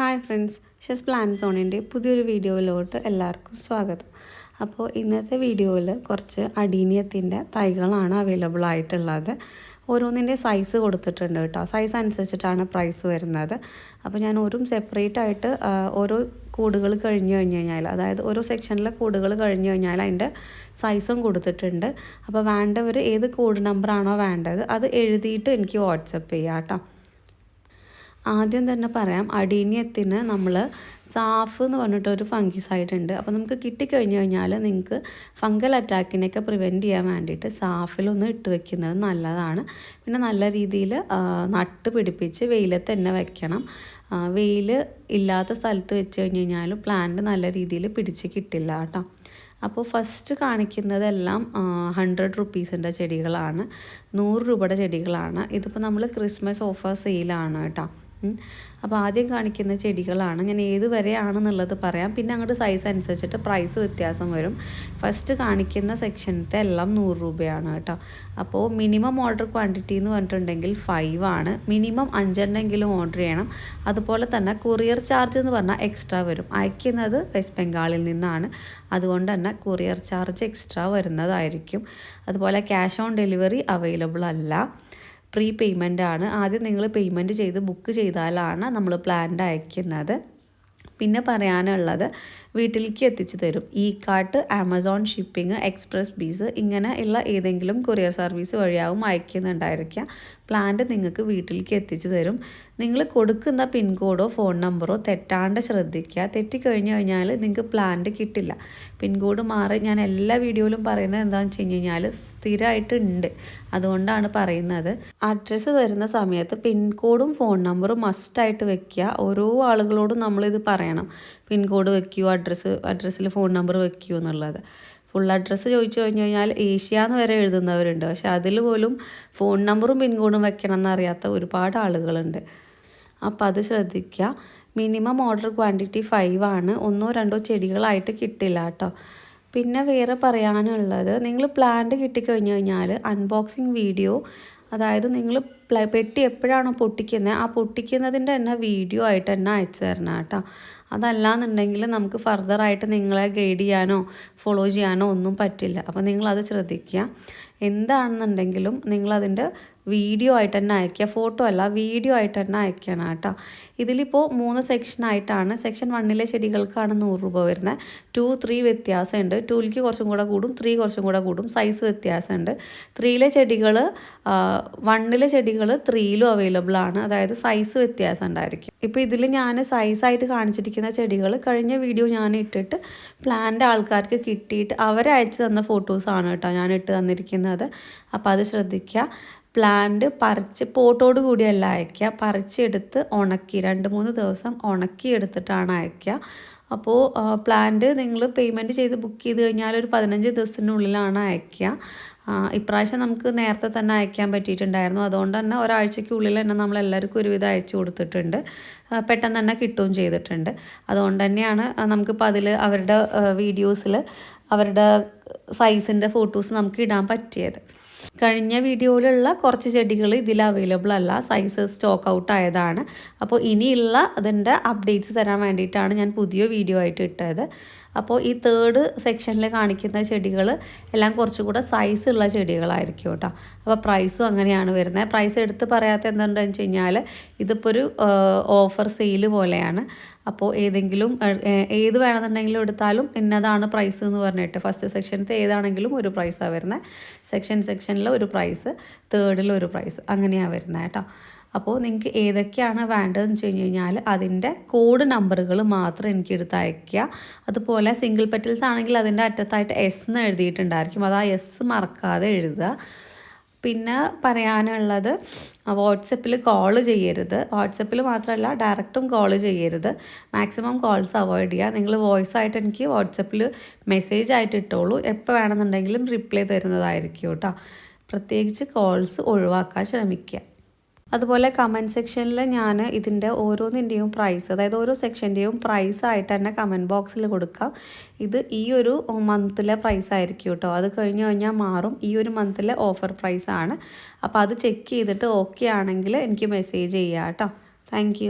Hi friends ഷെസ് plan സോണിന്റെ പുതിയൊരു വീഡിയോയിലോട്ട് എല്ലാവർക്കും സ്വാഗതം. അപ്പോൾ ഇന്നത്തെ വീഡിയോയിൽ കുറച്ച് അടീനിയത്തിന്റെ തൈകളാണ് അവൈലബിൾ ആയിട്ടുള്ളത്. ഓരോന്നിന്റെ സൈസ് കൊടുത്തിട്ടുണ്ട് കേട്ടോ. സൈസ് അനുസരിച്ചിട്ടാണ് പ്രൈസ് വരുന്നത്. അപ്പോൾ ഞാൻ ഓരോ സെപ്പറേറ്റ് ആയിട്ട് ഓരോ കൂടുകൾ കഴിഞ്ഞ് കഴിഞ്ഞ് കഴിഞ്ഞാൽ അതായത് ഓരോ സെക്ഷനിലെ കൂടുകൾ കഴിഞ്ഞ് കഴിഞ്ഞാൽ അതിന്റെ സൈസും കൊടുത്തിട്ടുണ്ട്. അപ്പോൾ വേണ്ടവർ ഏത് കോഡ് നമ്പറാണോ വേണ്ടത് അത് എഴുതിയിട്ട് എനിക്ക് വാട്സപ്പ് ചെയ്യാം കേട്ടോ. ആദ്യം തന്നെ പറയാം അടീനിയത്തിന് നമ്മൾ സാഫ് എന്ന് പറഞ്ഞിട്ട് ഒരു ഫംഗിസൈഡ് ഉണ്ട്. അപ്പോൾ നമുക്ക് കിട്ടിക്കഴിഞ്ഞ് കഴിഞ്ഞാൽ നിങ്ങൾക്ക് ഫംഗൽ അറ്റാക്കിനെയൊക്കെ പ്രിവെന്റ് ചെയ്യാൻ വേണ്ടിയിട്ട് സാഫിലൊന്ന് ഇട്ട് വെക്കുന്നത് നല്ലതാണ്. പിന്നെ നല്ല രീതിയിൽ നട്ട് പിടിപ്പിച്ച് വെയിലത്ത് തന്നെ വെക്കണം. വെയിൽ ഇല്ലാത്ത സ്ഥലത്ത് വെച്ച് കഴിഞ്ഞ് കഴിഞ്ഞാൽ പ്ലാന്റ് നല്ല രീതിയിൽ പിടിച്ച് കിട്ടില്ല കേട്ടോ. അപ്പോൾ ഫസ്റ്റ് കാണിക്കുന്നതെല്ലാം ഹൺഡ്രഡ് റുപ്പീസിന്റെ ചെടികളാണ്. നൂറ് രൂപയുടെ ചെടികളാണ്. ഇതിപ്പോൾ നമ്മൾ ക്രിസ്മസ് ഓഫർ സെയിലാണ് കേട്ടോ. അപ്പോൾ ആദ്യം കാണിക്കുന്ന ചെടികളാണ്. ഞാൻ ഏത് വരെയാണെന്നുള്ളത് പറയാം. പിന്നെ അങ്ങോട്ട് സൈസ് അനുസരിച്ചിട്ട് പ്രൈസ് വ്യത്യാസം വരും. ഫസ്റ്റ് കാണിക്കുന്ന സെക്ഷനത്തെ എല്ലാം നൂറ് രൂപയാണ് കേട്ടോ. അപ്പോൾ മിനിമം ഓർഡർ ക്വാണ്ടിറ്റി എന്ന് പറഞ്ഞിട്ടുണ്ടെങ്കിൽ ഫൈവ് ആണ്. മിനിമം അഞ്ചെണ്ണെങ്കിലും ഓർഡർ ചെയ്യണം. അതുപോലെ തന്നെ കൊറിയർ ചാർജ് എന്ന് പറഞ്ഞാൽ എക്സ്ട്രാ വരും. അയക്കുന്നത് വെസ്റ്റ് ബംഗാളിൽ നിന്നാണ്. അതുകൊണ്ട് തന്നെ കൊറിയർ ചാർജ് എക്സ്ട്രാ വരുന്നതായിരിക്കും. അതുപോലെ ക്യാഷ് ഓൺ ഡെലിവറി അവൈലബിൾ അല്ല. പ്രീ പേയ്മെന്റ് ആണ്. ആദ്യം നിങ്ങൾ പേയ്മെന്റ് ചെയ്ത് ബുക്ക് ചെയ്താലാണ് നമ്മൾ പ്ലാൻ അയക്കുന്നത്. പിന്നെ പറയാനുള്ളത് വീട്ടിലേക്ക് എത്തിച്ചു തരും. Ekart Amazon shipping express bees ഇങ്ങനെ ഉള്ള ഏതെങ്കിലും കൊറിയർ സർവീസ് വഴിയാവും അയക്കുന്നുണ്ടായിരിക്കുക പ്ലാന്റ് നിങ്ങൾക്ക് വീട്ടിലേക്ക് എത്തിച്ചു തരും. നിങ്ങൾ കൊടുക്കുന്ന പിൻകോഡോ ഫോൺ നമ്പറോ തെറ്റാണ്ട് ശ്രദ്ധിക്കുക. തെറ്റിക്കഴിഞ്ഞു കഴിഞ്ഞാൽ നിങ്ങൾക്ക് പ്ലാന്റ് കിട്ടില്ല. പിൻകോഡ് മാറി ഞാൻ എല്ലാ വീഡിയോയിലും പറയുന്നത് എന്താണെന്ന് വെച്ച് കഴിഞ്ഞ് കഴിഞ്ഞാൽ സ്ഥിരമായിട്ട് ഉണ്ട്. അതുകൊണ്ടാണ് പറയുന്നത്. അഡ്രസ്സ് തരുന്ന സമയത്ത് പിൻകോഡും ഫോൺ നമ്പറും മസ്റ്റായിട്ട് വെക്കുക. ഓരോ ആളുകളോടും നമ്മളിത് പറയണം. പിൻകോഡ് വെക്കൂ അഡ്രസ്സ് അഡ്രസ്സിൽ ഫോൺ നമ്പർ വെക്കൂ എന്നുള്ളത്. ഫുൾ അഡ്രസ്സ് ചോദിച്ചു കഴിഞ്ഞു കഴിഞ്ഞാൽ ഏഷ്യ എന്ന് വരെ എഴുതുന്നവരുണ്ട്. പക്ഷെ അതിൽ പോലും ഫോൺ നമ്പറും പിൻകോഡും വെക്കണം എന്നറിയാത്ത ഒരുപാട് ആളുകളുണ്ട്. അപ്പോൾ അത് ശ്രദ്ധിക്കുക മിനിമം ഓർഡർ ക്വാണ്ടിറ്റി ഫൈവ് ആണ്. ഒന്നോ രണ്ടോ ചെടികളായിട്ട് കിട്ടില്ല കേട്ടോ. പിന്നെ വേറെ പറയാനുള്ളത് നിങ്ങൾ പ്ലാന്റ് കിട്ടിക്കഴിഞ്ഞ് കഴിഞ്ഞാൽ അൺബോക്സിങ് വീഡിയോ അതായത് നിങ്ങൾ പെട്ടി എപ്പോഴാണോ പൊട്ടിക്കുന്നത് ആ പൊട്ടിക്കുന്നതിന്റെ തന്നെ വീഡിയോ ആയിട്ട് തന്നെ അയച്ചു തരണം കേട്ടോ. അതല്ലാന്നുണ്ടെങ്കിൽ നമുക്ക് ഫർദറായിട്ട് നിങ്ങളെ ഗൈഡ് ചെയ്യാനോ ഫോളോ ചെയ്യാനോ ഒന്നും പറ്റില്ല. അപ്പോൾ നിങ്ങളത് ശ്രദ്ധിക്കുക. എന്താണെന്നുണ്ടെങ്കിലും നിങ്ങളതിന്റെ വീഡിയോ ആയിട്ട് തന്നെ അയക്കുക. ഫോട്ടോ അല്ല വീഡിയോ ആയിട്ട് തന്നെ അയക്കണം കേട്ടോ. ഇതിലിപ്പോൾ മൂന്ന് സെക്ഷനായിട്ടാണ് സെക്ഷൻ വണ്ണിലെ ചെടികൾക്കാണ് നൂറ് രൂപ വരുന്നത്. ടു ത്രീ വ്യത്യാസമുണ്ട്. ടൂയിലേക്ക് കുറച്ചും കൂടെ കൂടും ത്രീ കുറച്ചും കൂടെ കൂടും. സൈസ് വ്യത്യാസമുണ്ട്. ത്രീയിലെ ചെടികൾ വണ്ണിലെ ചെടികൾ ത്രീയിലും അവൈലബിൾ ആണ്. അതായത് സൈസ് വ്യത്യാസം ഉണ്ടായിരിക്കും. ഇപ്പോൾ ഇതിൽ ഞാൻ സൈസായിട്ട് കാണിച്ചിരിക്കുന്ന ചെടികൾ കഴിഞ്ഞ വീഡിയോ ഞാൻ ഇട്ടിട്ട് പ്ലാന്റ് ആൾക്കാർക്ക് കിട്ടിയിട്ട് അവരയച്ചു തന്ന ഫോട്ടോസാണ് കേട്ടോ ഞാൻ ഇട്ട് തന്നിരിക്കുന്നത്. അപ്പോൾ അത് ശ്രദ്ധിക്കുക. പ്ലാന്റ് പറിച്ച് പോട്ടോട് കൂടിയല്ല അയക്കുക പറിച്ചെടുത്ത് ഉണക്കി രണ്ട് മൂന്ന് ദിവസം ഉണക്കി എടുത്തിട്ടാണ് അയക്കുക അപ്പോൾ പ്ലാന്റ് നിങ്ങൾ പേയ്മെന്റ് ചെയ്ത് ബുക്ക് ചെയ്ത് കഴിഞ്ഞാൽ ഒരു പതിനഞ്ച് ദിവസത്തിനുള്ളിലാണ് അയക്കുക ഇപ്രാവശ്യം നമുക്ക് നേരത്തെ തന്നെ അയക്കാൻ പറ്റിയിട്ടുണ്ടായിരുന്നു. അതുകൊണ്ട് തന്നെ ഒരാഴ്ചയ്ക്കുള്ളിൽ തന്നെ നമ്മൾ എല്ലാവർക്കും ഒരുവിധം അയച്ചു കൊടുത്തിട്ടുണ്ട്. പെട്ടെന്ന് തന്നെ കിട്ടുകയും ചെയ്തിട്ടുണ്ട്. അതുകൊണ്ട് തന്നെയാണ് നമുക്കിപ്പോൾ അതിൽ അവരുടെ വീഡിയോസിൽ അവരുടെ സൈസിന്റെ ഫോട്ടോസ് നമുക്ക് ഇടാൻ പറ്റിയത്. കഴിഞ്ഞ വീഡിയോയിലുള്ള കുറച്ച് ചെടികൾ ഇതിൽ അവൈലബിൾ അല്ല. സൈസ് സ്റ്റോക്ക് ഔട്ട് ആയതാണ്. അപ്പോൾ ഇനിയുള്ള അതിന്റെ അപ്ഡേറ്റ്സ് തരാൻ വേണ്ടിയിട്ടാണ് ഞാൻ പുതിയ വീഡിയോ ആയിട്ട് ഇട്ടത്. അപ്പോൾ ഈ തേർഡ് സെക്ഷനിൽ കാണിക്കുന്ന ചെടികൾ എല്ലാം കുറച്ചും കൂടെ സൈസ് ഉള്ള ചെടികളായിരിക്കും കേട്ടോ. അപ്പോൾ പ്രൈസും അങ്ങനെയാണ് വരുന്നത്. പ്രൈസ് എടുത്ത് പറയാത്ത എന്താണെന്ന് വെച്ച് കഴിഞ്ഞാൽ ഇതിപ്പോൾ ഒരു ഓഫർ സെയിൽ പോലെയാണ്. അപ്പോൾ ഏതെങ്കിലും ഏത് വേണമെന്നുണ്ടെങ്കിലും എടുത്താലും ഇന്നതാണ് പ്രൈസ് എന്ന് പറഞ്ഞിട്ട് ഫസ്റ്റ് സെക്ഷനത്തെ ഏതാണെങ്കിലും ഒരു പ്രൈസാണ് വരുന്നത്. സെക്ഷൻ സെക്ഷനിൽ ഒരു പ്രൈസ് തേർഡിൽ ഒരു പ്രൈസ് അങ്ങനെയാണ് വരുന്നത് കേട്ടോ. അപ്പോൾ നിങ്ങൾക്ക് ഏതൊക്കെയാണ് വേണ്ടതെന്ന് വെച്ച് കഴിഞ്ഞ് കഴിഞ്ഞാൽ അതിന്റെ കോഡ് നമ്പറുകൾ മാത്രം എനിക്ക് എടുത്ത് അയക്കുക അതുപോലെ സിംഗിൾ പെറ്റൽസ് ആണെങ്കിൽ അതിന്റെ അറ്റത്തായിട്ട് എസ് എന്ന് എഴുതിയിട്ടുണ്ടായിരിക്കും. അത് ആ എസ് മറക്കാതെ എഴുതുക. പിന്നെ പറയാനുള്ളത് വാട്സപ്പിൽ കോൾ ചെയ്യരുത്. വാട്സപ്പിൽ മാത്രമല്ല ഡയറക്റ്റും കോൾ ചെയ്യരുത്. മാക്സിമം കോൾസ് അവോയ്ഡ് ചെയ്യുക. നിങ്ങൾ വോയിസ് ആയിട്ട് എനിക്ക് വാട്സപ്പിൽ മെസ്സേജ് ആയിട്ട് ഇട്ടോളൂ. എപ്പോൾ വേണമെന്നുണ്ടെങ്കിലും റിപ്ലൈ തരുന്നതായിരിക്കും കേട്ടോ. പ്രത്യേകിച്ച് കോൾസ് ഒഴിവാക്കാൻ ശ്രമിക്കുക. അതുപോലെ കമന്റ് സെക്ഷനിൽ ഞാൻ ഇതിന്റെ ഓരോന്നിന്റെയും പ്രൈസ് അതായത് ഓരോ സെക്ഷന്റെയും പ്രൈസ് ആയിട്ട് തന്നെ കമന്റ് ബോക്സിൽ കൊടുക്കാം. ഇത് ഈ ഒരു മന്തിലെ പ്രൈസ് ആയിരിക്കും കേട്ടോ അത് കഴിഞ്ഞ് കഴിഞ്ഞാൽ മാറും. ഈ ഒരു മന്തിലെ ഓഫർ പ്രൈസ് ആണ്. അപ്പോൾ അത് ചെക്ക് ചെയ്തിട്ട് ഓക്കെ ആണെങ്കിൽ എനിക്ക് മെസ്സേജ് ചെയ്യാം കേട്ടോ താങ്ക്